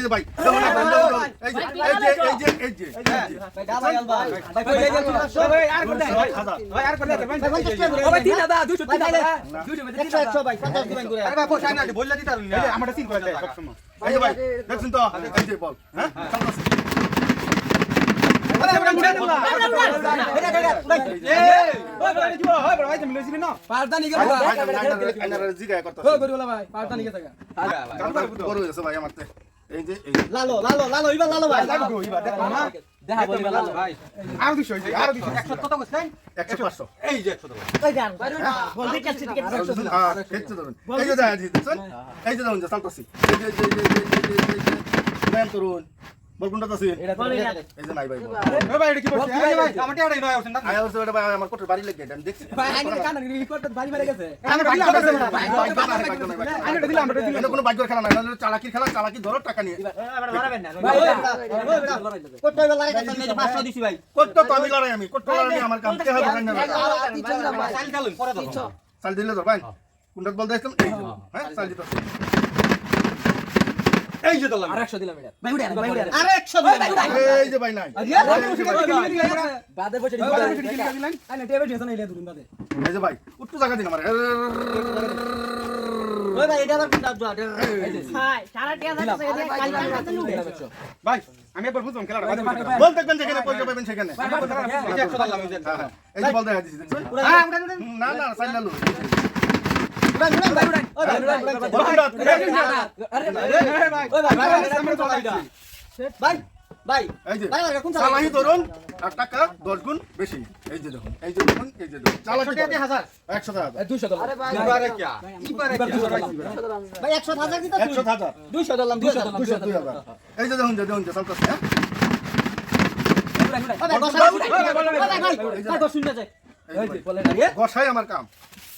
এই যে ভাই এই যে এই যে এই যে এই যে এই যে ভাই দাদা গেল ভাই একশো ভাই পঞ্চাশ দিবেন করে এই যে ভাই দেখছেন তো এই যে বল হ্যাঁ চলতেছে। পারদানি গেল ভাই। এই যে। লালো লালো লালো ইবা লালো ভাই দেখা বলি লালো ভাই একশো পাঁচশো এই যে একশো টাকা ওই দেন বলতে চাচ্ছি টিকেট হ্যাঁ, দেখতে ধরুন। এই যে দেখা যাচ্ছে, এই যে দেখুন যে চলতেছি। এই যে- এই যে- এই যে- এই যে- এই যে- এই। বল আছে? এটা এই যে নাই ভাই বল। আমার টিয়াটাই নয় অবশ্যই না আয়া বলছে, ওটা ভাই আমার কোটের বাড়ি লেগে, এটা আমি দেখছি। ভাই আইনে কান রিপোর্ট বাড়ি মারে গেছে নাই, ভাগ্য নাই, ভাগ্য নাই, ভাগ্য নাই, ভাগ্য নাই। এটা কোনো ভাগ্যের খেলা নাই, নাহলে চালাকির খেলা, চালাকি ধরো, টাকা নিয়ে। ভাই কত হইবা লাগে কাছে আমি 500 দিছি ভাই করতো তো আমি লড়াই আমি, করতো লড়াই আমি, আমার কাম কে হবে না। চাল দিলে তো ভাই কোনটা এই যে, হ্যাঁ চাল দিতে। এই যে দলাম। আর 100 দিলাম এটা। ভাই উড়ে ভাই উড়ে আরে। 100 দিলাম। এই যে ভাই নাই। বাদে বসে দিলাম আইনে টেবে দিছ না এটা বাদে। এই যে ভাই উঠতো জায়গা দিন আমার ওই ভাই এটা আবার কোনটা দাও ভাই আমি একবার বুঝলাম খেলাটা। বল দেখবেন যেখানে পয়সা পাবেন সেখানে। এই যে একশো দলাম এই যে। এই যে বল দেখা হ্যাঁ উঠেন না না চাল লালু উড়ান উড়ান ভাই ভাই এই যে ভাই ভাই কোন চালাহি ধরুন আর টাকা দশ গুণ বেশি এই যে দেখুন এই যে দেখুন এই যে দেখুন চালাকি হাজার একশো টাকা 200 ডলার এবারে কি এবারে কি ভাই 100 হাজার একশো হাজার 200 ডলার 200 দুশো দুই হাজার এই যে দেখুন যে দেখুন যে চলতেছে হ্যাঁ ভাই বসা ভাই ভাই বস শুনতে চাই এই যে ভাই, বলে না গসাই আমার কাম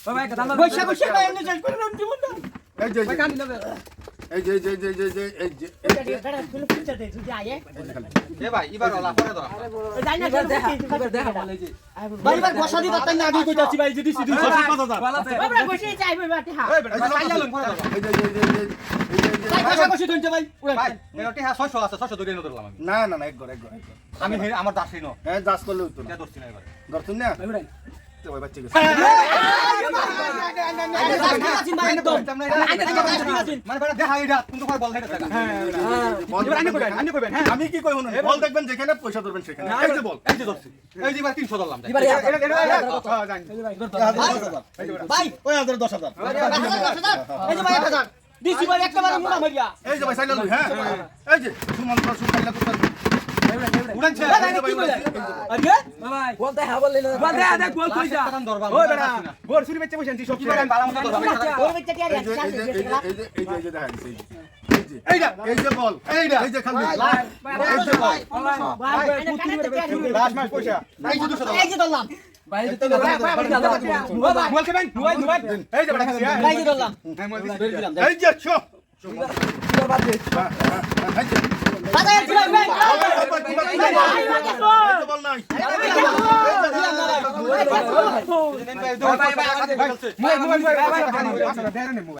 বসা বসা ভাই এমনি চাই করে দিমু না এই যে এই যে, ভাই কান্দি নেবে এই যে এই যে এই যে এই যে এই যে এই যে এ ভাই এবার ওলা পরে দাও ভাই ভাই বসা দিতে তাই না আগে কইতাছি ভাই যদি সিধু এই বেটা চাল চালুন পরে দাও এই যে এই যে এই যে এই যে এই যে ভাই বসা বসি ধরতে ভাই ভাই এর টিয়া 600 আছে 600 ধরে ধরলাম আমি না না না এক ঘর এক ঘর আমি আমার দাসই ন হ্যাঁ দাস করলে ধরছি না এবার ধরতুন না ভাই উড়াই তো ওই বাচ্চা গেছে আইনে দাস দিতাছি ভাই একদম আইনে দাস দিতাছি মানে বেটা দেখা এটা কিন্তু কয় বল হেডে দেখা বল দেখবেন, আমি কি কই শুনুন বল দেখবেন যেখানে পয়সা ধরবেন সেখানে এই যে বল এই যে ধরছি এই যে এবার 300 ধরলাম ভাই ওই হাজার দশ হাজার এই যে ভাই 1000 দিছি ভাই একেবারে মুনা মারিয়া এই যে ভাই সাইকেল হ্যাঁ এই যে সুমন আরে হ্যাঁ হ্যাঁ এই যে এই যে এই এই যে এই যে এই যে দেখা এই যে এই যে এই যে বল এইটা এই যে খালি এই যে বল লাস্ট মাস পয়সা এই যে 200 এই যে ধরলাম এই যে মোবাইল কেবেন মোবাইল মোবাইল এই যে বেটা খাসি ভাই এই যে ধরলাম এই যে শো বাজার ছিল ভাই এই যে বল নাই ভাই ভাই ভাই মোবাইল মোবাইল মোবাইল